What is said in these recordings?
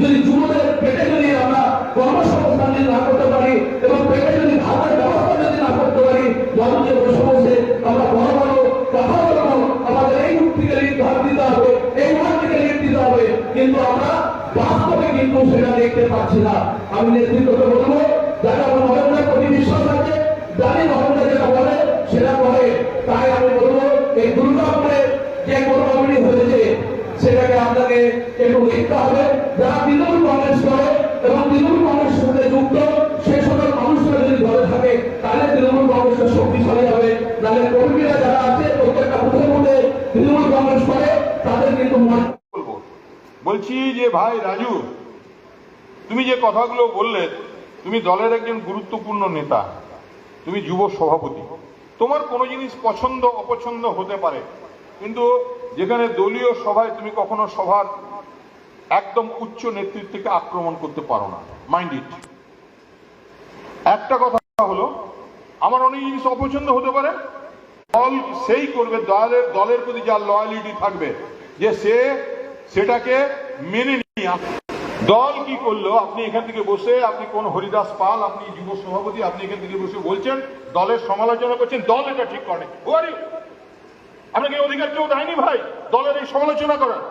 যদি যুবদের পেটে যদি আমরা কর্মসংস্থান যদি না করতে পারি এবং পেটে যদি ভাতের ব্যবস্থা যদি না করতে পারি মঞ্চে বসে বসে আমরা বড় বড়, কথা বলব, আমাদের এই লিড ঘর দিতে হবে, এই থেকে লিড দিতে হবে। কিন্তু আমরা বাস্তবে কিন্তু সেটা দেখতে পাচ্ছি না। আমি নেতৃত্বকে বলব, যারা আমার নরেন্দ্র প্রতি বিশ্বাস আছে জানি নরেন্দ্র যেটা বলে, সেটা করে। তাই আমি বলব, এই দুর্গাপুরে যে কর্মগুলি হয়েছে, সেটাকে আপনাকে একটু দেখতে হবে। যারা তৃণমূল কংগ্রেস করে এবং তৃণমূল কংগ্রেসের সাথে যুক্ত, সে সকল মানুষরা যদি থাকে, তাহলে তৃণমূল নাহলে কর্মীরা যারা আছে, প্রত্যেকটা বুথে বুথে তৃণমূল কংগ্রেস করে, তাদের কিন্তু বলছি যে ভাই রাজু, তুমি যে কথাগুলো বললে, তুমি দলের একজন গুরুত্বপূর্ণ নেতা, তুমি যুব সভাপতি। তোমার কোনো জিনিস পছন্দ, অপছন্দ হতে পারে, কিন্তু যেখানে দলীয় সভায় তুমি কখনো সভার একদম উচ্চ নেতৃত্বকে আক্রমণ করতে পারো না। মাইন্ড ইট একটা কথা হলো, আমার অনেক জিনিস অপছন্দ হতে পারে। দল সেই করবে, দলের দলের প্রতি যার লয়ালিটি থাকবে, যে সে সেটাকে মেনে নিয়ে দল কি করল? আপনি এখান থেকে বসে, আপনি কোন হরিদাস পাল, আপনি যুব সভাপতি, আপনি এখান থেকে বসে বলছেন, দলের সমালোচনা করছেন, দল এটা ঠিক করে আপনাকে অধিকার কেউ দেয়নি ভাই? দলের এই সমালোচনা করার।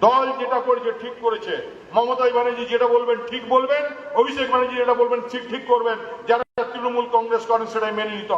দল যেটা করেছে ঠিক করেছে মমতা ব্যানার্জি যেটা বলবেন ঠিক বলবেন, অভিষেক ব্যানার্জি যেটা বলবেন ঠিক ঠিক করবেন যারা তৃণমূল কংগ্রেস করেন সেটাই মেনে নিতে।